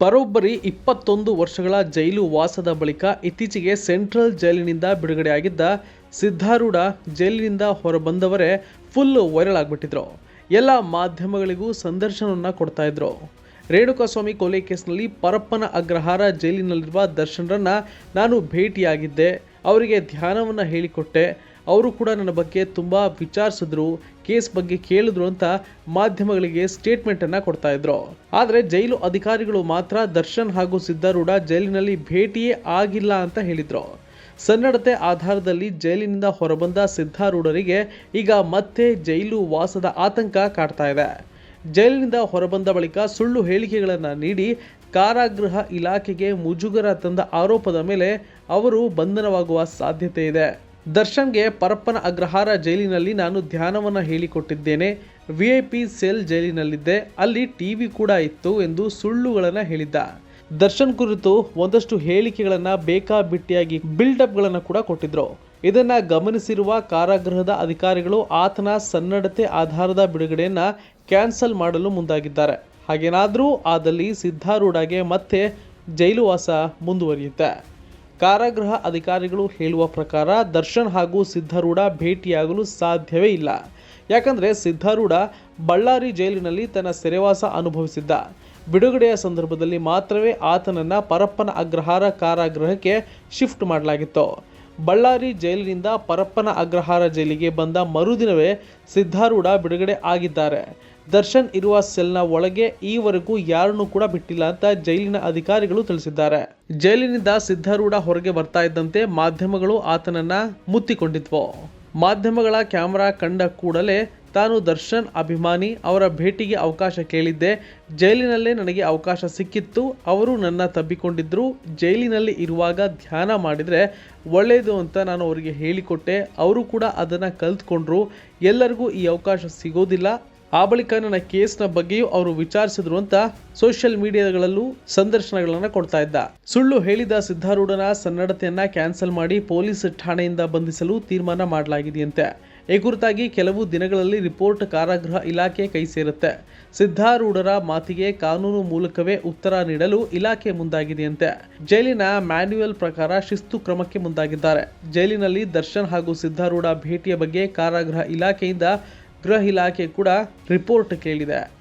ಬರೋಬ್ಬರಿ ಇಪ್ಪತ್ತೊಂದು ವರ್ಷಗಳ ಜೈಲು ವಾಸದ ಬಳಿಕ ಇತ್ತೀಚೆಗೆ ಸೆಂಟ್ರಲ್ ಜೈಲಿನಿಂದ ಬಿಡುಗಡೆಯಾಗಿದ್ದ ಸಿದ್ಧಾರೂಢ ಜೈಲಿನಿಂದ ಹೊರಬಂದವರೇ ಫುಲ್ ವೈರಲ್ ಆಗಿಬಿಟ್ಟಿದ್ರು. ಎಲ್ಲ ಮಾಧ್ಯಮಗಳಿಗೂ ಸಂದರ್ಶನವನ್ನು ಕೊಡ್ತಾ ಇದ್ರು. ರೇಣುಕಾಸ್ವಾಮಿ ಕೊಲೆ ಕೇಸ್ನಲ್ಲಿ ಪರಪ್ಪನ ಅಗ್ರಹಾರ ಜೈಲಿನಲ್ಲಿರುವ ದರ್ಶನರನ್ನು ನಾನು ಭೇಟಿಯಾಗಿದ್ದೆ. ಅವರಿಗೆ ಧ್ಯಾನವನ್ನು ಹೇಳಿಕೊಟ್ಟೆ. ಅವರು ಕೂಡ ನನ್ನ ಬಗ್ಗೆ ತುಂಬ ವಿಚಾರಿಸಿದ್ರು, ಕೇಸ್ ಬಗ್ಗೆ ಕೇಳಿದ್ರು ಅಂತ ಮಾಧ್ಯಮಗಳಿಗೆ ಸ್ಟೇಟ್ಮೆಂಟನ್ನು ಕೊಡ್ತಾ ಇದ್ರು. ಆದರೆ ಜೈಲು ಅಧಿಕಾರಿಗಳು ಮಾತ್ರ ದರ್ಶನ್ ಹಾಗೂ ಸಿದ್ಧಾರೂಢ ಜೈಲಿನಲ್ಲಿ ಭೇಟಿಯೇ ಆಗಿಲ್ಲ ಅಂತ ಹೇಳಿದರು. ಸನ್ನಡತೆ ಆಧಾರದಲ್ಲಿ ಜೈಲಿನಿಂದ ಹೊರಬಂದ ಸಿದ್ಧಾರೂಢರಿಗೆ ಈಗ ಮತ್ತೆ ಜೈಲು ವಾಸದ ಆತಂಕ ಕಾಡ್ತಾ ಇದೆ. ಜೈಲಿನಿಂದ ಹೊರಬಂದ ಬಳಿಕ ಸುಳ್ಳು ಹೇಳಿಕೆಗಳನ್ನು ನೀಡಿ ಕಾರಾಗೃಹ ಇಲಾಖೆಗೆ ಮುಜುಗರ ತಂದ ಆರೋಪದ ಮೇಲೆ ಅವರು ಬಂಧನವಾಗುವ ಸಾಧ್ಯತೆ ಇದೆ. ದರ್ಶನ್ಗೆ ಪರಪ್ಪನ ಅಗ್ರಹಾರ ಜೈಲಿನಲ್ಲಿ ನಾನು ಧ್ಯಾನವನ್ನು ಹೇಳಿಕೊಟ್ಟಿದ್ದೇನೆ. ವಿ ಐ ಪಿ ಸೆಲ್ ಜೈಲಿನಲ್ಲಿದ್ದೆ. ಅಲ್ಲಿ ಟಿವಿ ಕೂಡ ಇತ್ತು ಎಂದು ಸುಳ್ಳುಗಳನ್ನು ಹೇಳಿದ್ದ. ದರ್ಶನ್ ಕುರಿತು ಒಂದಷ್ಟು ಹೇಳಿಕೆಗಳನ್ನು ಬೇಕಾಬಿಟ್ಟಿಯಾಗಿ ಬಿಲ್ಡಪ್ಗಳನ್ನು ಕೂಡ ಕೊಟ್ಟಿದ್ರು. ಇದನ್ನು ಗಮನಿಸಿರುವ ಕಾರಾಗೃಹದ ಅಧಿಕಾರಿಗಳು ಆತನ ಸನ್ನಡತೆ ಆಧಾರದ ಬಿಡುಗಡೆಯನ್ನು ಕ್ಯಾನ್ಸಲ್ ಮಾಡಲು ಮುಂದಾಗಿದ್ದಾರೆ. ಹಾಗೇನಾದರೂ ಆದಲ್ಲಿ ಸಿದ್ಧಾರೂಢಗೆ ಮತ್ತೆ ಜೈಲುವಾಸ ಮುಂದುವರಿಯುತ್ತೆ. ಕಾರಾಗೃಹ ಅಧಿಕಾರಿಗಳು ಹೇಳುವ ಪ್ರಕಾರ ದರ್ಶನ್ ಹಾಗೂ ಸಿದ್ಧಾರೂಢ ಭೇಟಿಯಾಗಲು ಸಾಧ್ಯವೇ ಇಲ್ಲ. ಯಾಕಂದರೆ ಸಿದ್ಧಾರೂಢ ಬಳ್ಳಾರಿ ಜೈಲಿನಲ್ಲಿ ತನ್ನ ಸೆರೆವಾಸ ಅನುಭವಿಸಿದ್ದ. ಬಿಡುಗಡೆಯ ಸಂದರ್ಭದಲ್ಲಿ ಮಾತ್ರವೇ ಆತನನ್ನು ಪರಪ್ಪನ ಅಗ್ರಹಾರ ಕಾರಾಗೃಹಕ್ಕೆ ಶಿಫ್ಟ್ ಮಾಡಲಾಗಿತ್ತು. ಬಳ್ಳಾರಿ ಜೈಲಿನಿಂದ ಪರಪ್ಪನ ಅಗ್ರಹಾರ ಜೈಲಿಗೆ ಬಂದ ಮರುದಿನವೇ ಸಿದ್ಧಾರೂಢ ಬಿಡುಗಡೆ ಆಗಿದ್ದಾರೆ. ದರ್ಶನ್ ಇರುವ ಸೆಲ್ನ ಒಳಗೆ ಈವರೆಗೂ ಯಾರನ್ನೂ ಕೂಡ ಬಿಟ್ಟಿಲ್ಲ ಅಂತ ಜೈಲಿನ ಅಧಿಕಾರಿಗಳು ತಿಳಿಸಿದ್ದಾರೆ. ಜೈಲಿನಿಂದ ಸಿದ್ಧಾರೂಢ ಹೊರಗೆ ಬರ್ತಾ ಇದ್ದಂತೆ ಮಾಧ್ಯಮಗಳು ಆತನನ್ನ ಮುತ್ತಿಕೊಂಡಿದ್ವು. ಮಾಧ್ಯಮಗಳ ಕ್ಯಾಮೆರಾ ಕಂಡ ಕೂಡಲೇ ತಾನು ದರ್ಶನ್, ಅಭಿಮಾನಿ, ಅವರ ಭೇಟಿಗೆ ಅವಕಾಶ ಕೇಳಿದ್ದೆ. ಜೈಲಿನಲ್ಲೇ ನನಗೆ ಅವಕಾಶ ಸಿಕ್ಕಿತ್ತು. ಅವರು ನನ್ನ ತಬ್ಬಿಕೊಂಡಿದ್ದರು ಜೈಲಿನಲ್ಲಿ ಇರುವಾಗ ಧ್ಯಾನ ಮಾಡಿದರೆ ಒಳ್ಳೆಯದು ಅಂತ ನಾನು ಅವರಿಗೆ ಹೇಳಿಕೊಟ್ಟೆ. ಅವರು ಕೂಡ ಅದನ್ನು ಕಲ್ತ್ಕೊಂಡ್ರು. ಎಲ್ಲರಿಗೂ ಈ ಅವಕಾಶ ಸಿಗೋದಿಲ್ಲ. ಆ ಬಳಿಕ ನನ್ನ ಕೇಸ್ನ ಬಗ್ಗೆಯೂ ಅವರು ವಿಚಾರಿಸಿದ್ರು ಅಂತ ಸೋಷಿಯಲ್ ಮೀಡಿಯಾಗಳಲ್ಲೂ ಸಂದರ್ಶನಗಳನ್ನು ಕೊಡ್ತಾ ಇದ್ದ. ಸುಳ್ಳು ಹೇಳಿದ ಸಿದ್ಧಾರೂಢನ ಸನ್ನಡತೆಯನ್ನ ಕ್ಯಾನ್ಸಲ್ ಮಾಡಿ ಪೊಲೀಸ್ ಠಾಣೆಯಿಂದ ಬಂಧಿಸಲು ತೀರ್ಮಾನ ಮಾಡಲಾಗಿದೆಯಂತೆ. ಈ ಕುರಿತಾಗಿ ಕೆಲವು ದಿನಗಳಲ್ಲಿ ರಿಪೋರ್ಟ್ ಕಾರಾಗೃಹ ಇಲಾಖೆ ಕೈ ಸೇರುತ್ತೆ. ಸಿದ್ಧಾರೂಢರ ಮಾತಿಗೆ ಕಾನೂನು ಮೂಲಕವೇ ಉತ್ತರ ನೀಡಲು ಇಲಾಖೆ ಮುಂದಾಗಿದೆಯಂತೆ. ಜೈಲಿನ ಮ್ಯಾನ್ಯುಯಲ್ ಪ್ರಕಾರ ಶಿಸ್ತು ಕ್ರಮಕ್ಕೆ ಮುಂದಾಗಿದ್ದಾರೆ. ಜೈಲಿನಲ್ಲಿ ದರ್ಶನ್ ಹಾಗೂ ಸಿದ್ಧಾರೂಢ ಭೇಟಿಯ ಬಗ್ಗೆ ಕಾರಾಗೃಹ ಇಲಾಖೆಯಿಂದ ಗೃಹ ಇಲಾಖೆ ಕೂಡ ರಿಪೋರ್ಟ್ ಕೇಳಿದೆ.